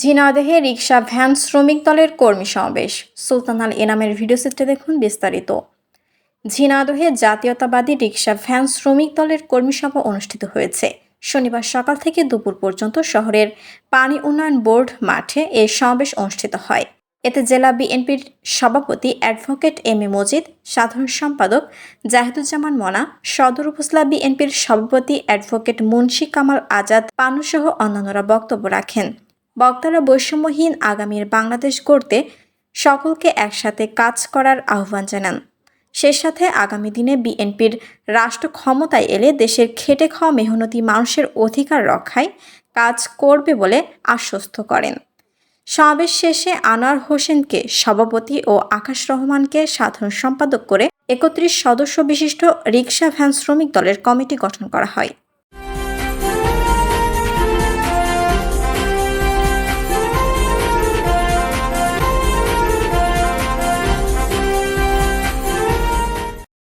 ঝিনাইদহে rickshaw van, শ্রমিক দলের কর্মী সমাবেশ। সুলতান আল এনামের ভিডিও চিত্রে দেখুন বিস্তারিত। ঝিনাদহে জাতীয়তাবাদী রিক্সা ভ্যান, শ্রমিক দলের কর্মী সভা অনুষ্ঠিত হয়েছে। শনিবার সকাল থেকে দুপুর পর্যন্ত শহরের পানি উন্নয়ন বোর্ড মাঠে এ সমাবেশ অনুষ্ঠিত হয়। এতে জেলা বিএনপির সভাপতি অ্যাডভোকেট এম এ মজিদ, সাধারণ সম্পাদক জাহিদুজ্জামান মনা, সদর উপজেলা বিএনপির সভাপতি অ্যাডভোকেট মুন্সি কামাল আজাদ, পানুসহ অন্যান্যরা বক্তব্য রাখেন। বক্তারা বৈষম্যহীন আগামীর বাংলাদেশ গড়তে সকলকে একসাথে কাজ করার আহ্বান জানান। সে সাথে আগামী দিনে বিএনপির রাষ্ট্র ক্ষমতায় এলে দেশের খেটে খাওয়া মেহনতি মানুষের অধিকার রক্ষায় কাজ করবে বলে আশ্বস্ত করেন। সমাবেশ শেষে আনোয়ার হোসেনকে সভাপতি ও আকাশ রহমানকে সাধারণ সম্পাদক করে একত্রিশ সদস্য বিশিষ্ট রিক্সা ভ্যান শ্রমিক দলের কমিটি গঠন করা হয়।